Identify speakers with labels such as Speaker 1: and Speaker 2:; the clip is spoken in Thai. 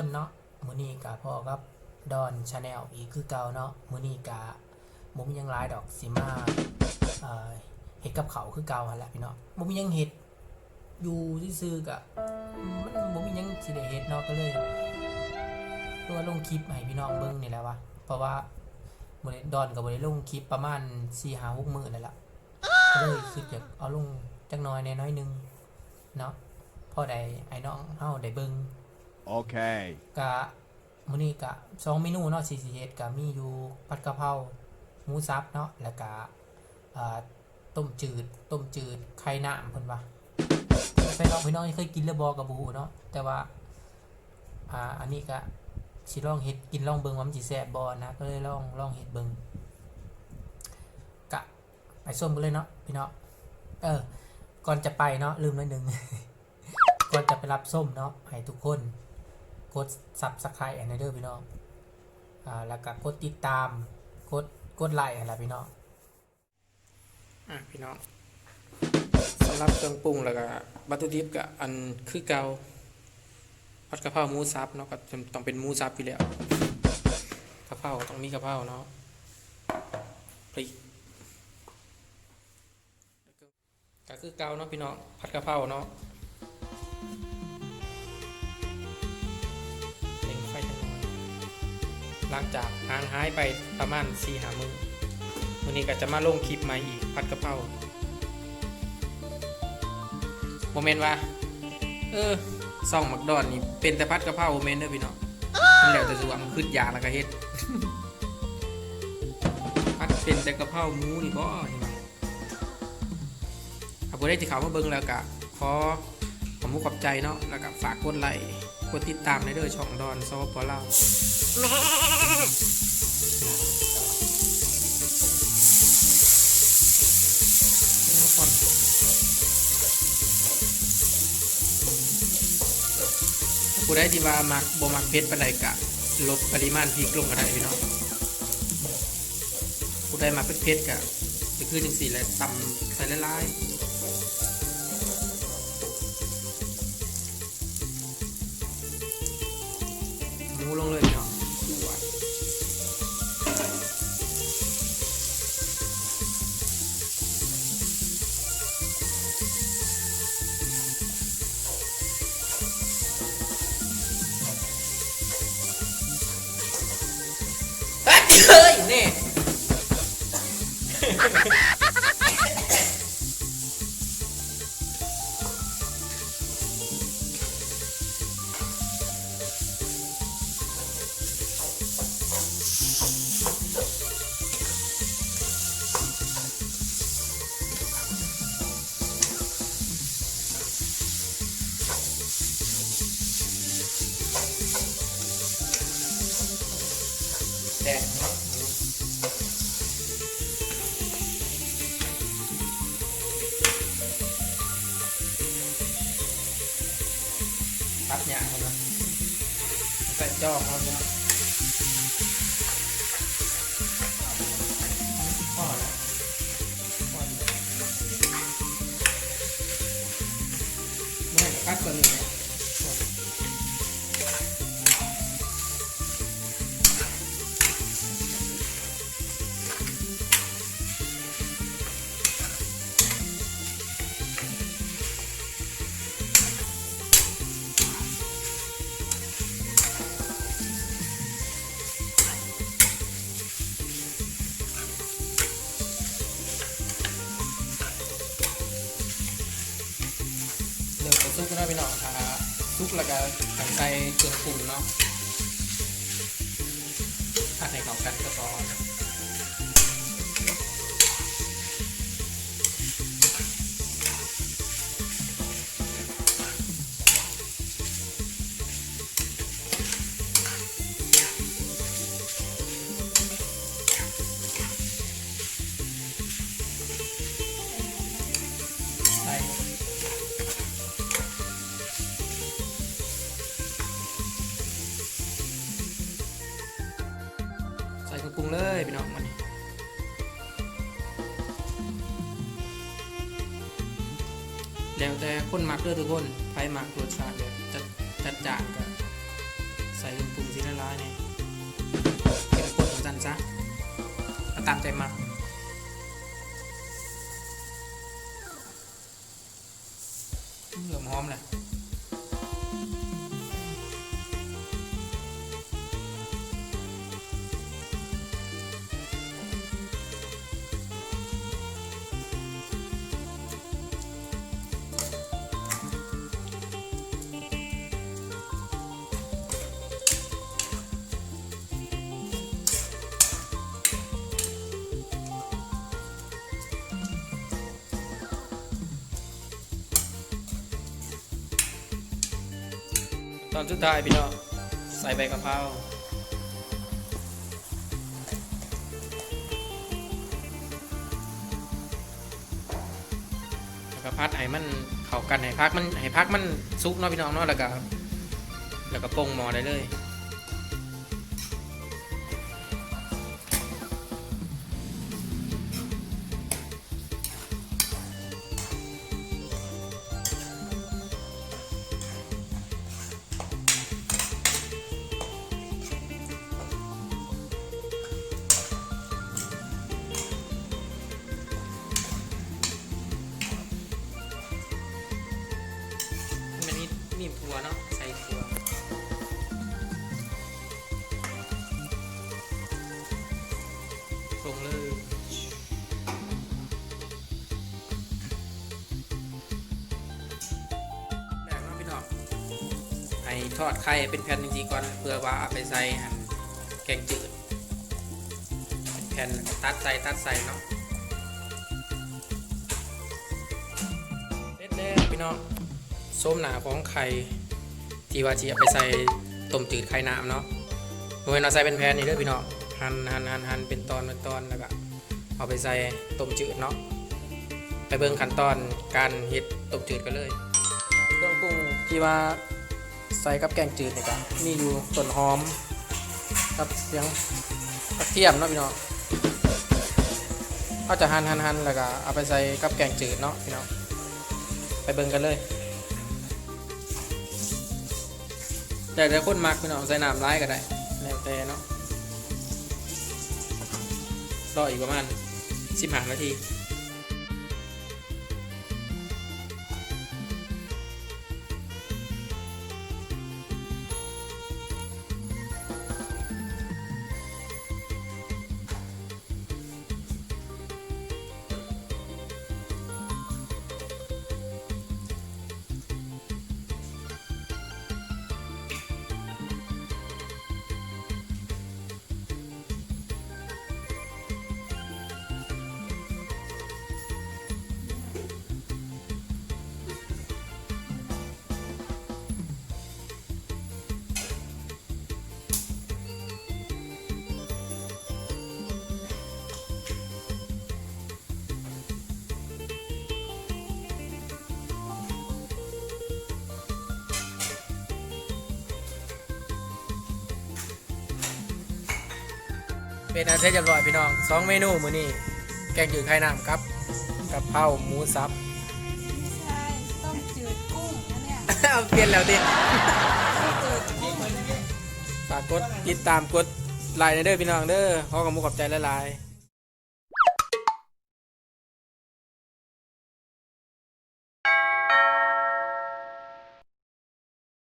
Speaker 1: คนเนาะมื้อนี้กะพ่อกับดอนชาแนลอีกคือเก่าเนาะมื้อนี้กะบ่มีหยังหลายดอกสิมาเอ่อเฮ็ดกับเขาคือเก่าหั่นแหละพี่เนาะบ่มีหยังเฮ็ดอยู่ซื่อๆกะมันบ่มีหยังสิได้เฮ็ดเนาะก็เลยตัวลงคลิปให้พี่น้องเบิ่งนี่แหละวะเพราะว่าบ่ได้ดอนก็บ่ได้ลงคลิปประมาณ4-5 6มื้อนั่นแหละก็เลยคิดอยากเอาลงจักหน่อยแน่น้อยหนึงเนาะพอได้ไอ้น้องเฮาได้เบิ่ง
Speaker 2: Okay.
Speaker 1: กะมื้อนี้กะสองเมนูเนาะสี่สิเฮ็ดกะมีอยู่ผัดกะเพราหมูสับเนาะแล้วก็อ่าต้มจืด ต้มจืดไข่น้ำเพิ่นว่าไปลองพี่น้องเคยกินแล้วบ่กับบ่ฮู้เนาะแต่ว่าอ่าอันนี้ก็สิลองเฮ็ดกินลองเบิ่งว่ามันสิแซ่บบ่นะก็เลยลองลองเฮ็ดเบิ่งกะไปส้มกันเลยเนาะพี่น้องเออก่อนจะไปเนาะลืมนิดนึงก่อนจะไปรับส้มเนาะให้ทุกคน กด subscribe อันนาเด้อพี่น้องอ่าแล้วก็กดติดตาม กดกดไลค์อะไรพี่น้องอะพี่น้องสำหรับเครื่องปรุงแล้วก็วัตถุดิบก็อันคือเกาผัดกะเพราหมูสับเนาะก็จะต้องเป็นหมูสับอยู่แล้วกะเพราต้องมีกะเพราเนาะพริกก็คือเกาเนาะพี่น้องผัดกะเพราเนาะ หลังจากหางหายไปประมาณ4ีหามือวันนี้ก็จะมาลงคลิปใหม่อีกผัดกะเพราโมเมนต์ว่า เออส่องหมักดอนนี่เป็นแต่ผัดกะเพราโมเมนต์เด้อพี่น้องมันแล้วแต่สวงขึ้นยากแล้วก็เฮ็ดผัดเป็นแต่กะเพราหมูนี่บ่นี่ว่าถ้าผู้ใดที่เขามาเบิ่งแล้วก็ขอขอบคุณขอบใจเนาะแล้วก็ฝากกดไลค์กดติดตามในเด้อช่องดอนซอปอลา วผู้ใดที่ว่ามักบ่มักเผ็ดปานใดกะ ลดปริมาณพริกลงก็ได้พี่น้องผู้ใดมักเผ็ดๆกะก็คือจังซี่แหละตำใส่หลาย เฮ้ยเฮ้ยนี่แกันนะพี่น้องค่ะซุกแล้วก็ใส่เครื่องปรุงเนาะผัดให้เข้ากันก็พอ ปรุงเลยพี่น้องมันแล้วแต่คนมักเด้อทุกคนไฟมักรสชาติแบบจัดจัดจานกับใส่ปรุงสีละลายเนี่ยเป็นคนจันซะตามใจมัก ตอนสุดท้ายพี่น้องใส่ใบกะเพราแล้วก็พัดให้มันเข้ากันให้พักมันให้พักมันซุกเนาะพี่น้องเนาะแล้วก็แล้วก็ปรุงหม้อได้เลยีถั่วเนาะใส่ถั่วลงเลยแรกเนาะพี่น้องไอ้ทอดไข่เป็นแผ่นจริงๆก่อนเพื่อว่าเอาไปใส่หั่นแกงจืดเป็นแผ่นแล้วก็ตัดใส่ตัดใส่เนาะเด็ดแล้วพี่น้อง ส้มหนาของไข่ที่ว่าจะเอาไปใส่ต้มจืดไข่น้ำเนาะโดยเราใส่เป็นแผ่นนี่เด้อพี่น้องหั่นหั่นหั่นหั่นเป็นตอนเป็นตอนแล้วก็เอาไปใส่ต้มจืดเนาะไปเบิ่งขั้นตอนการเฮ็ดต้มจืดกันเลย เครื่องปรุงที่ว่าใส่กับแกงจืดนี่ก็มีอยู่ต้นหอมกับเสียงกระเทียมเนาะพี่น้องก็จะหั่นหั่นหั่นแล้วก็เอาไปใส่กับแกงจืดเนาะพี่น้องไปเบิ่งกันเลย แต่แต่คนมักพี่น้องใส่น้ำร้ายก็ได้แล้วแต่เนาะรออีกประมาณสิบห้านาที เป็นอาเสร็จเรียบร้อยพี่น้องสองเมนูมื้อนี้แกงจืดไข่น้ำครับกับเพราหมูสับ
Speaker 2: ไม่ใช่ต้มจืดกุ้งนะเนี่ย
Speaker 1: เอาเปลี่ยนแล้วดิ
Speaker 2: ต้มจืดกุ้ง
Speaker 1: ฝากกดติดตามกดไลน์ในเด้อพี่น้องเด้อขอขอบคุณขอบใจหลายๆ